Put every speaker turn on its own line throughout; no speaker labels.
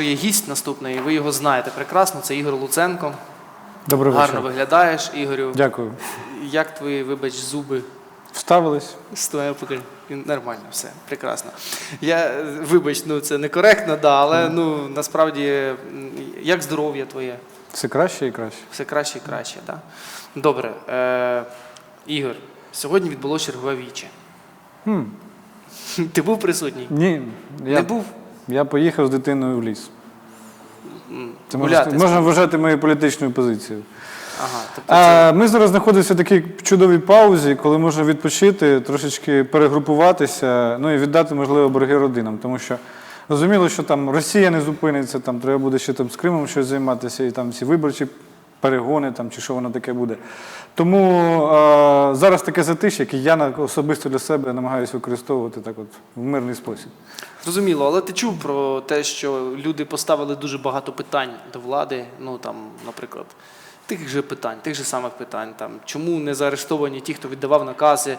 вже є гість наступний, і ви його знаєте прекрасно. Це Ігор Луценко.
Добрий
Гарно виглядаєш, Ігорю.
Дякую.
Як твої, вибач, зуби
Вставились.
з твоєю? Нормально, все, прекрасно. Я, вибач, ну це некоректно, да, але ну насправді, як здоров'я твоє?
Все краще і краще.
Все краще і краще, так? Добре. Е, Ігор, сьогодні відбулося чергове віче.
Хм.
Ти був присутній?
Ні,
Не був?
Я поїхав з дитиною в ліс. Це можна,
гуляти.
можна вважати моєю політичною позицією.
Ага, тобто це...
А, ми зараз знаходимося в такій чудовій паузі, коли можна відпочити, трошечки перегрупуватися, ну і віддати, можливо, борги родинам. Тому що розуміло, що там Росія не зупиниться, там треба буде ще там з Кримом щось займатися, і там всі виборчі перегони, там, чи що воно таке буде. Тому е, зараз таке затишя, яке я особисто для себе намагаюся використовувати так от в мирний спосіб.
Зрозуміло, але ти чув про те, що люди поставили дуже багато питань до влади, ну там, наприклад, тих же питань, тих же самих питань. Там, чому не заарештовані ті, хто віддавав накази?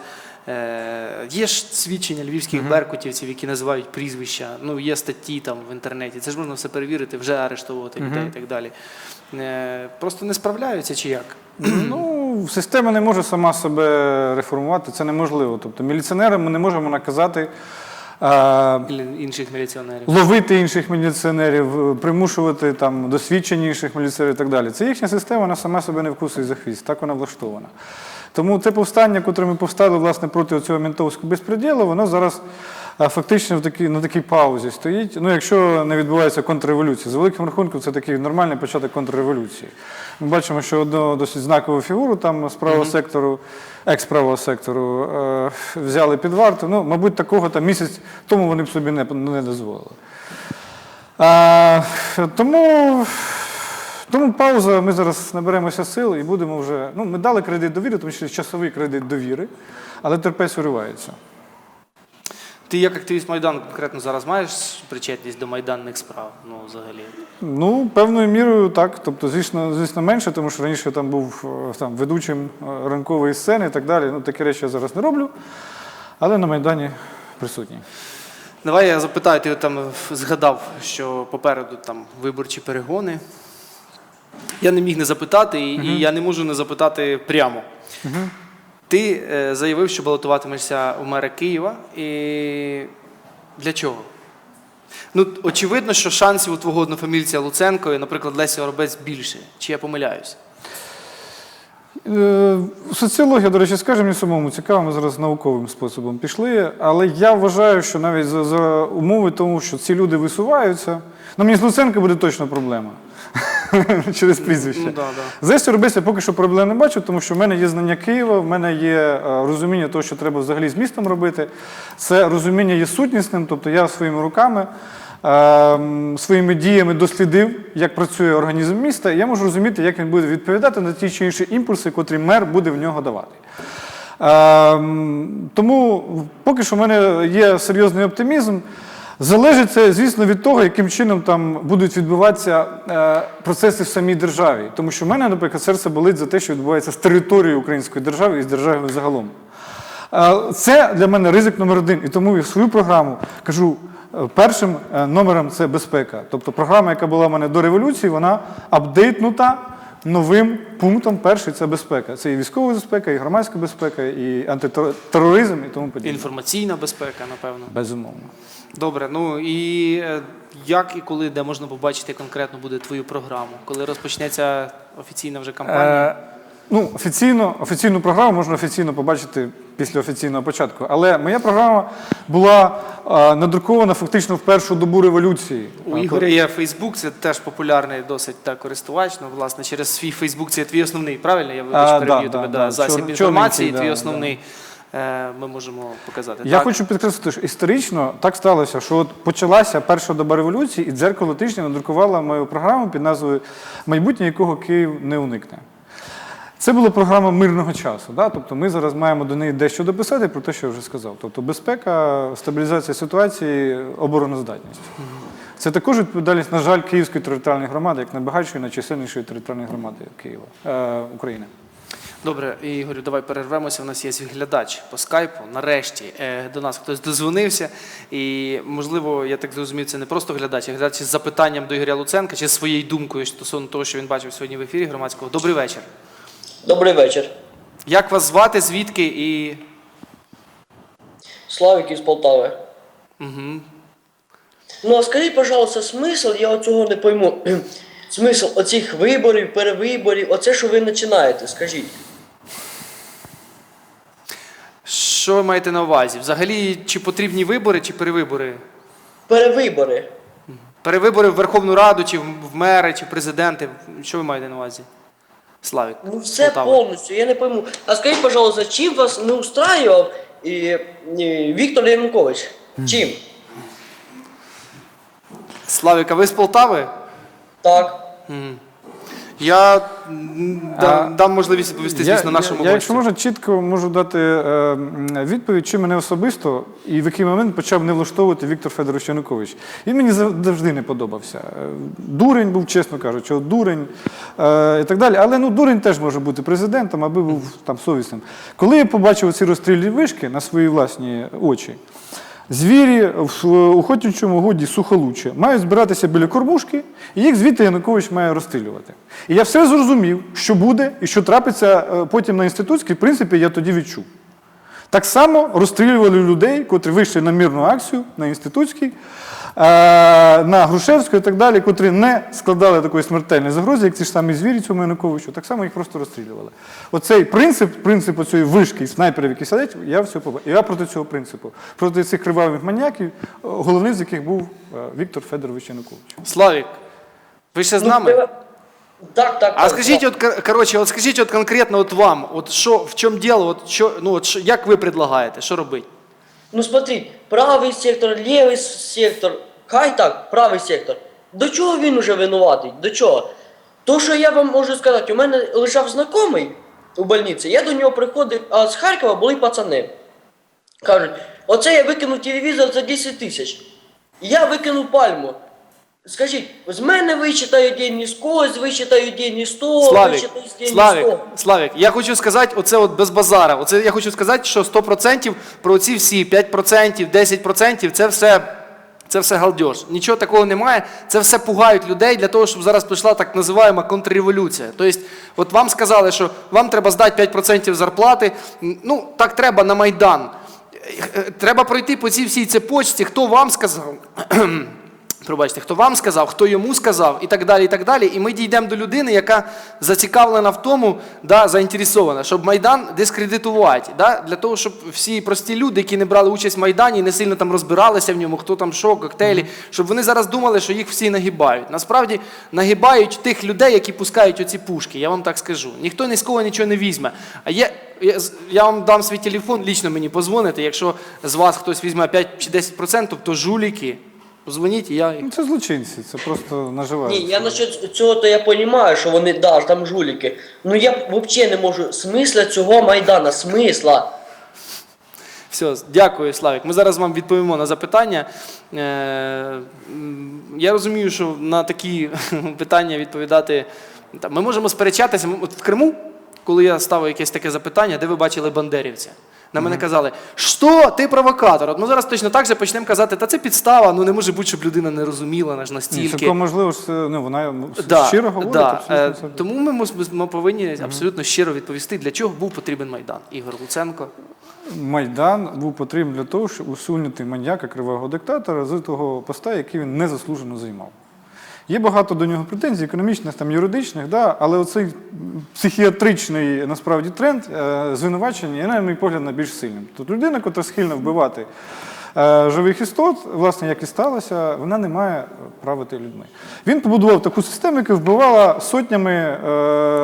Е, є ж свідчення львівських беркутівців, які називають прізвища, ну є статті там в інтернеті. Це ж можна все перевірити, вже арештовувати людей і так далі. Е, просто не справляються чи як?
Ну, система не може сама себе реформувати, це неможливо. Тобто міліціонерам ми не можемо наказати.
Інших міліціонерів.
ловити інших міліціонерів, е, примушувати там досвідчені інших міліціонерів і так далі. Це їхня система, вона сама себе не вкусить за хвіст, так вона влаштована. Тому це повстання, котре ми повстали власне проти цього ментовського безпреділу, воно зараз фактично в такій, на такій паузі стоїть. Ну, якщо не відбувається контрреволюція. За великим рахунком, це такий нормальний початок контрреволюції. Ми бачимо, що одну досить знакову фігуру там з правого сектору, екс-правого сектору, е, взяли під варту. Ну, мабуть, такого там місяць тому вони б собі не, не дозволили. А, тому, тому пауза, ми зараз наберемося сил і будемо вже. Ну, ми дали кредит довіри, тому що часовий кредит довіри, але терпець уривається.
Ти як активіст Майдану конкретно зараз маєш причетність до майданних справ? Ну, взагалі.
Ну, певною мірою так. Тобто, звісно, звісно, менше, тому що раніше я там був е, там, ведучим е, ранкової сцени і так далі. Ну, такі речі я зараз не роблю, але на Майдані присутній.
Давай я запитаю, ти там згадав, що попереду там виборчі перегони. Я не міг не запитати, і, і я не можу не запитати прямо. Ти е, заявив, що балотуватимешся у мера Києва. І для чого? Ну, очевидно, що шансів у твого однофамільця Луценко і, наприклад, Лесі Оробець більше. Чи я помиляюсь?
Е, Соціологія, до речі, скаже мені самому цікаво, ми зараз науковим способом пішли. Але я вважаю, що навіть за, за умови тому, що ці люди висуваються, ну мені з Луценка буде точно проблема через прізвище.
Ну, да, да.
З Лесю я поки що проблем не бачу, тому що в мене є знання Києва, в мене є е, розуміння того, що треба взагалі з містом робити. Це розуміння є сутнісним, тобто я своїми руками, е, своїми діями дослідив, як працює організм міста, і я можу розуміти, як він буде відповідати на ті чи інші імпульси, котрі мер буде в нього давати. Ем, Тому поки що в мене є серйозний оптимізм. Залежить це, звісно, від того, яким чином там будуть відбуватися е, процеси в самій державі. Тому що в мене, наприклад, серце болить за те, що відбувається з територією української держави і з державою загалом. Е, Це для мене ризик номер один. І тому я свою програму кажу. е, Першим номером це безпека. Тобто програма, яка була в мене до революції, вона апдейтнута новим пунктом. Перший це безпека. Це і військова безпека, і громадська безпека, і антитероризм, і тому подібне.
Інформаційна безпека, напевно.
Безумовно.
Добре, ну і е, як і коли, де можна побачити конкретно буде твою програму? Коли розпочнеться офіційна вже кампанія?
Е, ну, офіційно, офіційну програму можна офіційно побачити після офіційного початку. Але моя програма була е, надрукована фактично в першу добу революції.
У Ігоря є Фейсбук, це теж популярний досить так, користувач. Ну, власне, через свій Фейсбук це твій основний, правильно? Я
А,
вибач, переб'ю
да,
тебе.
да,
Да,
да.
засіб
Чор-
інформації,
чорненький,
твій
да,
основний. Е, Ми можемо показати.
Я
так?
хочу підкреслити, що історично так сталося, що от почалася перша доба революції, і дзеркало тижня надрукувало мою програму під назвою Майбутнє, якого Київ не уникне. Це була програма мирного часу. Да? Тобто ми зараз маємо до неї дещо дописати про те, що я вже сказав. Тобто безпека, стабілізація ситуації, обороноздатність. Це також відповідальність, на жаль, Київської територіальної громади, як найбагатшої, найчисельнішої територіальної громади Києва, е, України.
Добре, Ігорю, давай перервемося. У нас є глядач по скайпу. Нарешті е, до нас хтось дозвонився. І, можливо, я так зрозумів, це не просто глядач, а глядач з запитанням до Ігоря Луценка чи своєю думкою стосовно того, що він бачив сьогодні в ефірі громадського. Добрий вечір.
Добрий вечір.
Як вас звати, звідки і.
Славик із Полтави.
Угу.
Ну а скажіть, пожалуйста, смисл, я цього не пойму. Смисл оцих виборів, перевиборів, оце що ви починаєте, скажіть.
Що ви маєте на увазі? Взагалі, чи потрібні вибори, чи перевибори?
Перевибори.
Перевибори в Верховну Раду, чи в в мери, чи в президенти. Що ви маєте на увазі? Славік.
Ну все
Полтава.
повністю, я не пойму. А скажіть, пожалуйста, чим вас не устраював і, і Віктор Янукович? Чим?
Славік, а ви з Полтави?
Так.
Мгм. Я да- дам можливість відповісти, звісно, нашому
я, я, якщо можна, чітко можу дати е, відповідь, чи мене особисто і в який момент почав не влаштовувати Віктор Федорович Янукович. Він мені завжди не подобався. Е, Дурень був, чесно кажучи, дурень е, і так далі. Але ну, дурень теж може бути президентом, аби був там совісним. Коли я побачив ці розстрільні вишки на свої власні очі, Звірі в охотничому годі сухолуче мають збиратися біля кормушки, і їх звідти Янукович має розстрілювати. І я все зрозумів, що буде і що трапиться е, потім на інститутській, в принципі, я тоді відчув. Так само розстрілювали людей, котрі вийшли на мирну акцію на інститутській, е, на Грушевську і так далі, котрі не складали такої смертельної загрози, як ці ж самі звірі цьому Януковичу, так само їх просто розстрілювали. Оцей принцип, принцип оцієї вишки і снайперів, які сидять, я все побачив. Я проти цього принципу, проти цих кривавих маніяків, е, головним з яких був е, Віктор Федорович Янукович.
Славік, ви ще з
Ну,
нами?
Так, так.
А
так,
скажіть,
так.
от коротше, от скажіть от конкретно от вам, от що, в чому діло, от що, ну от що, як ви предлагаєте, що робити?
Ну смотри, правий сектор, лівий сектор, хай так, правий сектор. До чого він уже винуватий? До чого? То, що я вам можу сказати, у мене лежав знайомий у больниці, я до нього приходив, а з Харкова були пацани. Кажуть, оце я викинув телевізор за 10 тисяч. Я викинув пальму. Скажіть, з мене вичитають деньги з когось, вичитають деньги з того,
Славік,
вичитають деньги з
Славік,
того.
Славік, я хочу сказати, оце от без базара. Оце я хочу сказати, що 100% про ці всі 5%, 10% це все. Це все галдеж. Нічого такого немає. Це все пугають людей для того, щоб зараз прийшла так називаємо контрреволюція. Тобто, от вам сказали, що вам треба здати 5% зарплати. Ну, так треба на Майдан. Е, е, Треба пройти по цій всій цепочці, хто вам сказав. Пробачте, хто вам сказав, хто йому сказав, і так далі. І так далі. І ми дійдемо до людини, яка зацікавлена в тому, да, заінтересована, щоб Майдан дискредитувати. Да, для того, щоб всі прості люди, які не брали участь в Майдані, не сильно там розбиралися в ньому, хто там що, коктейлі, щоб вони зараз думали, що їх всі нагибають. Насправді нагибають тих людей, які пускають оці пушки. Я вам так скажу. Ніхто ні з кого нічого не візьме. А є. Я вам дам свій телефон, лічно мені позвоните. Якщо з вас хтось візьме 5 чи 10%, то жуліки. Позвоніть, і я їх
Ну, це злочинці, це просто наживають.
Ні, я насчет цього то я розумію, що вони да, там жуліки. Ну я взагалі не можу. Смисла цього Майдана, смисла.
Все, дякую, Славік. Ми зараз вам відповімо на запитання. Е, м, я розумію, що на такі питання відповідати. Ми можемо сперечатися. От в Криму, коли я ставив якесь таке запитання, де ви бачили бандерівця. На мене казали, що ти провокатор? От ми зараз точно так же почнемо казати, та це підстава, ну не може бути, щоб людина не розуміла наш настільки.
цілком можливо, що ну, вона
Да,
щиро говорить.
да.
абсолютно
Е, Тому ми, мус- ми повинні абсолютно щиро відповісти, для чого був потрібен Майдан. Ігор Луценко.
Майдан був потрібен для того, щоб усунути маньяка кривого диктатора з того поста, який він незаслужено займав. Є багато до нього претензій, економічних, там, юридичних, да, але оцей психіатричний насправді тренд е, звинувачення є, на мій погляд, найбільш сильним. Тут людина, яка схильна вбивати е, живих істот, власне, як і сталося, вона не має правити людьми. Він побудував таку систему, яка вбивала сотнями е,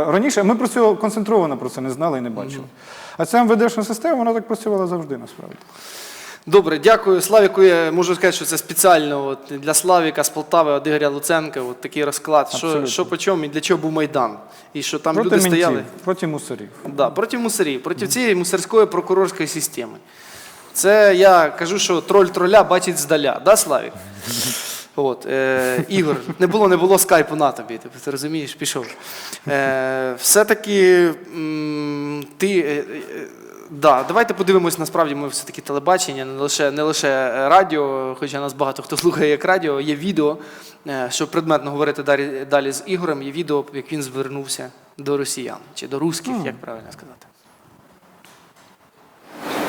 раніше. Ми про це концентровано про це не знали і не бачили. А ця МВДшна система, вона так працювала завжди, насправді.
Добре, дякую. Славіку, я можу сказати, що це спеціально от, для Славіка з Полтави, від Ігоря Луценка, от такий розклад, що,
Абсолютно.
що по чому і для чого був Майдан. І що там
Проти
люди
ментів,
стояли
проти мусорів.
да, проти мусорів, проти цієї мусорської прокурорської системи. Це я кажу, що троль троля бачить здаля, да, Славік? От, е, Ігор, не було, не було скайпу на тобі, ти, ти розумієш, пішов. Е, все-таки м, ти. Е, е, да, давайте подивимось, насправді ми все-таки телебачення, не лише, не лише е, радіо, хоча нас багато хто слухає як радіо, є відео, е, щоб предметно говорити далі, далі з Ігорем, є відео, як він звернувся до росіян чи до русських, як правильно сказати.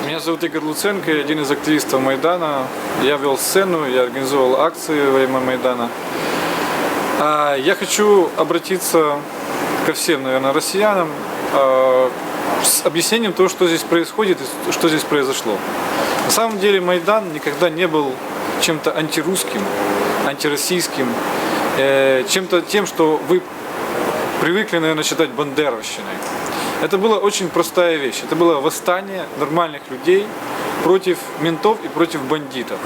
Меня зовут Игорь Луценко, я один из активистов Майдана. Я вел сцену, я организовал акции во время Майдана. Я хочу обратиться ко всем, наверное, россиянам с объяснением того, что здесь происходит и что здесь произошло. На самом деле Майдан никогда не был чем-то антирусским, антироссийским, э, чем-то тем, что вы привыкли, наверное, считать бандеровщиной. Это была очень простая вещь. Это было восстание нормальных людей против ментов и против бандитов.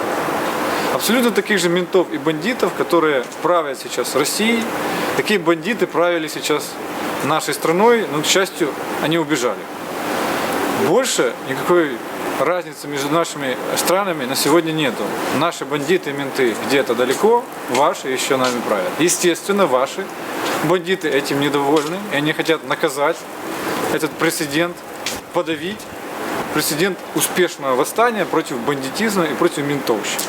Абсолютно таких же ментов и бандитов, которые правят сейчас Россией, такие бандиты правили сейчас нашей страной, но, к счастью, они убежали. Больше никакой разницы между нашими странами на сегодня нету. Наши бандиты и менты где-то далеко, ваши еще нами правят. Естественно, ваши бандиты этим недовольны, и они хотят наказать этот прецедент, подавить прецедент успешного восстания против бандитизма и против ментовщины.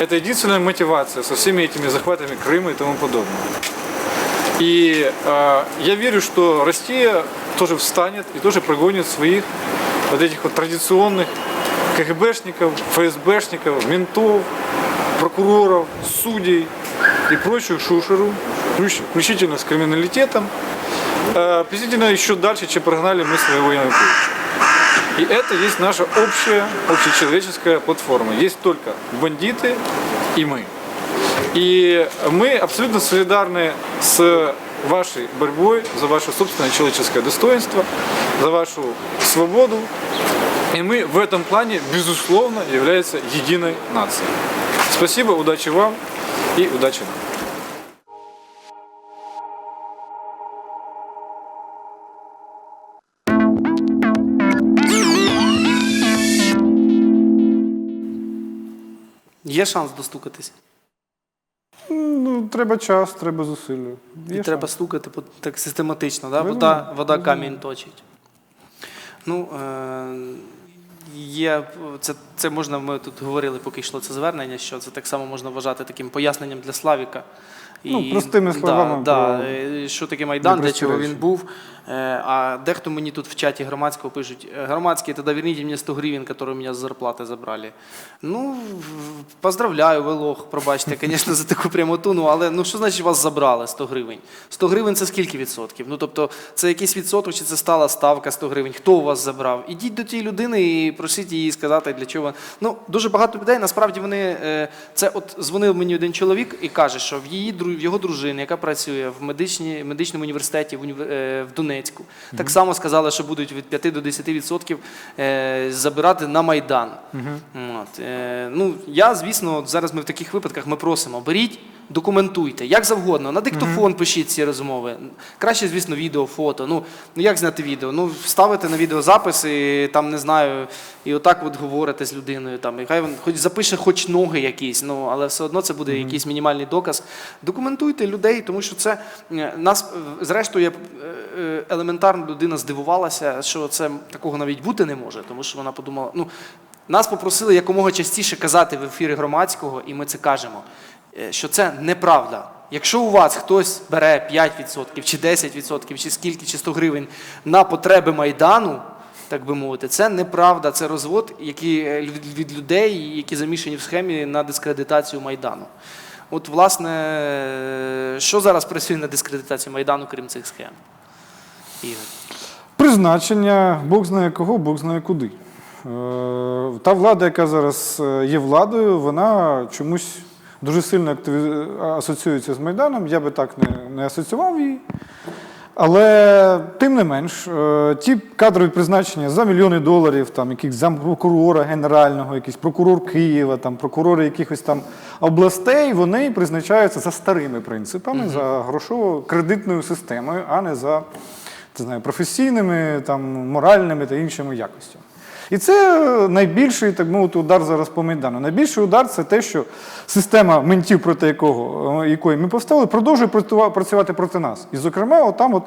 Это единственная мотивация со всеми этими захватами Крыма и тому подобное. И э, я верю, что Россия тоже встанет и тоже прогонит своих вот этих вот традиционных КГБшников, ФСБшников, ментов, прокуроров, судей и прочую шушеру, включ- включительно с криминалитетом, э, приблизительно еще дальше, чем прогнали мы своего Януковича. И это есть наша общая, общечеловеческая платформа. Есть только бандиты и мы. И мы абсолютно солидарны с вашей борьбой за ваше собственное человеческое достоинство, за вашу свободу. И мы в этом плане, безусловно, являемся единой нацией. Спасибо, удачи вам и удачи нам.
Є шанс достукатись?
Ну, треба час, треба зусилля.
І треба стукати по- так систематично, да?
Безумовно,
вода, вода камінь точить. Ну, е, є, це, це можна, ми тут говорили, поки йшло це звернення, що це так само можна вважати таким поясненням для Славіка.
Ну, простими словами
Да, да,
про
е, що таке Майдан, для чого він був. Е, А дехто мені тут в чаті громадського пишуть, «Е, громадський, тоді верніть мені 100 гривень, які у мене з зарплати забрали. Ну, поздравляю, ви лох, пробачте, звісно, за таку прямоту, ну, але ну, що значить вас забрали 100 гривень? 100 гривень це скільки відсотків? Ну, тобто, це якийсь відсоток, чи це стала ставка 100 гривень? Хто у вас забрав? Ідіть до тієї людини і просіть її сказати, для чого. Ну, дуже багато людей, насправді, вони, це от дзвонив мені один чоловік і каже, що в її дру- в його дружини, яка працює в медичні, медичному університеті в, е, в Донецьку, так само сказали, що будуть від 5 до 10% відсотків е, забирати на Майдан. От, е, ну, я, звісно, зараз ми в таких випадках ми просимо, беріть, документуйте, як завгодно, на диктофон пишіть ці розмови. Краще, звісно, відео, фото. Ну, ну як зняти відео? Ну, вставити на відеозапис і там, не знаю, і отак от говорите з людиною. Там, і хай він хоч запише хоч ноги якісь, ну, але все одно це буде якийсь мінімальний доказ. Документуйте людей, тому що це е, нас, е, зрештою, е, елементарно людина здивувалася, що це такого навіть бути не може, тому що вона подумала, ну. Нас попросили якомога частіше казати в ефірі громадського, і ми це кажемо, що це неправда. Якщо у вас хтось бере 5% чи 10%, чи скільки, чи 100 гривень на потреби Майдану, так би мовити, це неправда, це розвод який, е, від- людей, які замішані в схемі на дискредитацію Майдану. От, власне, е, що зараз працює на дискредитацію Майдану, крім цих схем? Ігор.
Призначення, Бог знає кого, Бог знає куди. Е, Та влада, яка зараз е, є владою, вона чомусь дуже сильно асоціюється з Майданом. Я би так не, не асоціював її. Але тим не менш, е, ті кадрові призначення за мільйони доларів, там якийсь зампрокурора генерального, якийсь прокурор Києва, там прокурори якихось там областей, вони призначаються за старими принципами, за грошово-кредитною системою, а не за не знаю, професійними, там, моральними та іншими якостями. І це найбільший, так мовити, удар зараз по Майдану. Найбільший удар це те, що система ментів, проти якого, е, якої ми поставили, продовжує працюва- працювати проти нас. І, зокрема, отам от.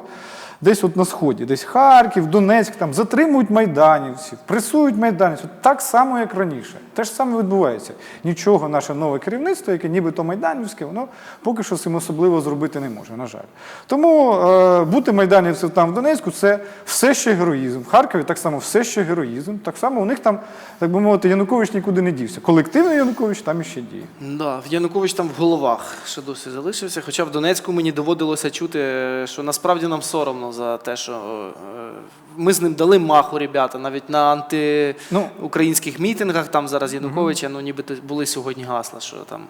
Десь от на сході, десь Харків, Донецьк, там затримують майданівців, пресують майданівців так само, як раніше. Те ж саме відбувається. Нічого наше нове керівництво, яке нібито майданівське, воно поки що цим особливо зробити не може, на жаль. Тому е, бути майданівцем там в Донецьку це все ще героїзм. В Харкові так само все ще героїзм. Так само у них там, так би мовити, Янукович нікуди не дівся. Колективний Янукович там іще діє.
Да, Янукович там в головах ще досі залишився. Хоча в Донецьку мені доводилося чути, що насправді нам соромно за те, що е, ми з ним дали маху, ребята, навіть на антиукраїнських мітингах. Там зараз Януковича, ну нібито були сьогодні гасла, що там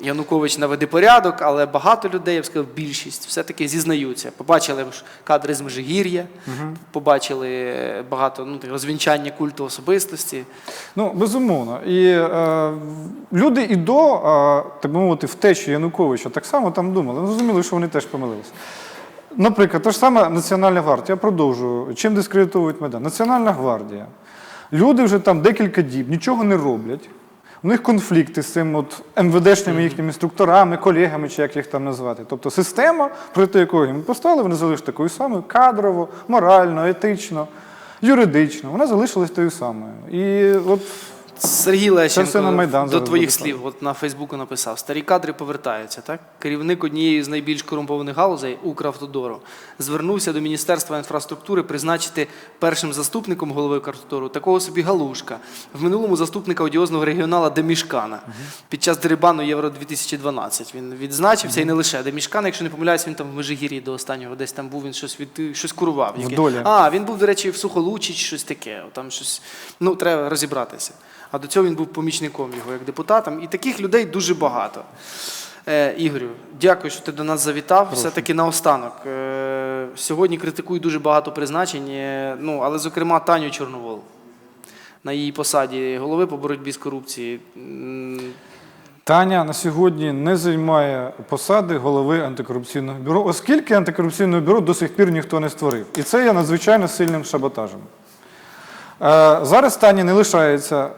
Янукович наведе порядок, але багато людей, я б сказав, більшість все-таки зізнаються. Побачили кадри з Межигір'я, побачили багато ну, розвінчання культу особистості.
Ну, безумовно. І е, люди і до, е, так би мовити, втечі Януковича так само там думали. Ну, Зрозуміли, що вони теж помилилися. Наприклад, та ж сама Національна гвардія, я продовжую. Чим дискредитують Майдан? Національна гвардія. Люди вже там декілька діб нічого не роблять. У них конфлікти з цим от МВДшними їхніми структурами, колегами, чи як їх там назвати. Тобто система, проти якої ми поставили, вона залишилась такою самою кадрово, морально, етично, юридично. Вона залишилась тою самою. І от
Сергій Лещенко
на Майдан
до твоїх слів, от на Фейсбуку написав: старі кадри повертаються. Так керівник однієї з найбільш корумпованих галузей Укравтодору звернувся до Міністерства інфраструктури призначити першим заступником голови Укравтодору такого собі галушка. В минулому заступника одіозного регіонала Демішкана під час дерибану Євро 2012. Він відзначився і не лише Демішкана, якщо не помиляюсь, він там в Межигір'ї до останнього десь там був. Він щось від щось курував. Яке-. А, він був, до речі, в Сухолучі щось таке. Там щось. Ну, треба розібратися. А до цього він був помічником його як депутатом. І таких людей дуже багато. Е, Ігорю, дякую, що ти до нас завітав. Все-таки наостанок. Е, сьогодні критикують дуже багато призначень, е, ну, але, зокрема, Таню Чорновол на її посаді голови по боротьбі з корупцією. М,
Таня на сьогодні не займає посади голови антикорупційного бюро, оскільки антикорупційне бюро до сих пір ніхто не створив. І це є надзвичайно сильним шаботажем. Е, Зараз Тані не лишається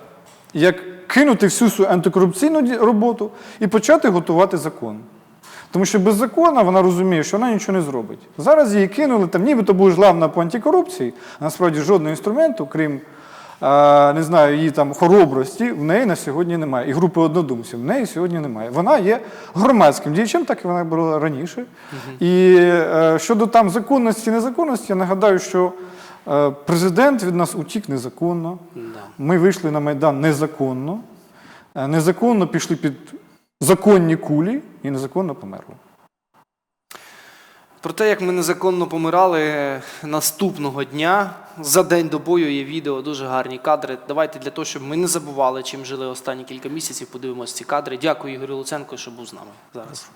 як кинути всю свою антикорупційну роботу і почати готувати закон. Тому що без закону вона розуміє, що вона нічого не зробить. Зараз її кинули, там нібито будеш главна по антикорупції, а насправді жодного інструменту, крім не знаю, її там хоробрості, в неї на сьогодні немає. І групи однодумців в неї сьогодні немає. Вона є громадським діячем, так і вона була раніше. І е, щодо там законності, незаконності, я нагадаю, що президент від нас утік незаконно. Ми вийшли на Майдан незаконно, е, незаконно пішли під законні кулі і незаконно померли.
Про те, як ми незаконно помирали е, наступного дня, за день до бою є відео, дуже гарні кадри. Давайте для того, щоб ми не забували, чим жили останні кілька місяців, подивимося ці кадри. Дякую Ігорю Луценко, що був з нами зараз.